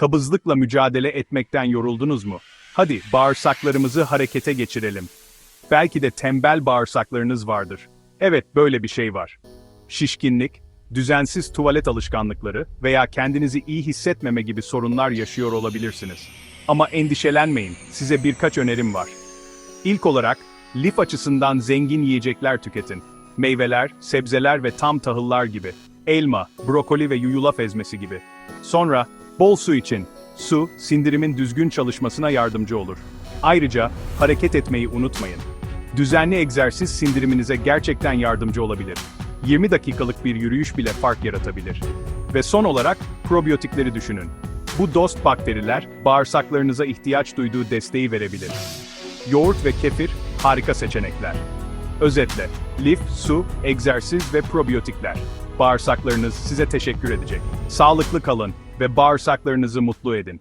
Kabızlıkla mücadele etmekten yoruldunuz mu? Hadi bağırsaklarımızı harekete geçirelim. Belki de tembel bağırsaklarınız vardır. Evet, böyle bir şey var. Şişkinlik, düzensiz tuvalet alışkanlıkları veya kendinizi iyi hissetmeme gibi sorunlar yaşıyor olabilirsiniz. Ama endişelenmeyin, size birkaç önerim var. İlk olarak, lif açısından zengin yiyecekler tüketin. Meyveler, sebzeler ve tam tahıllar gibi. Elma, brokoli ve yuyulaf ezmesi gibi. Sonra, bol su için. Su, sindirimin düzgün çalışmasına yardımcı olur. Ayrıca, hareket etmeyi unutmayın. Düzenli egzersiz sindiriminize gerçekten yardımcı olabilir. 20 dakikalık bir yürüyüş bile fark yaratabilir. Ve son olarak, probiyotikleri düşünün. Bu dost bakteriler, bağırsaklarınıza ihtiyaç duyduğu desteği verebilir. Yoğurt ve kefir, harika seçenekler. Özetle, lif, su, egzersiz ve probiyotikler. Bağırsaklarınız size teşekkür edecek. Sağlıklı kalın ve bağırsaklarınızı mutlu edin.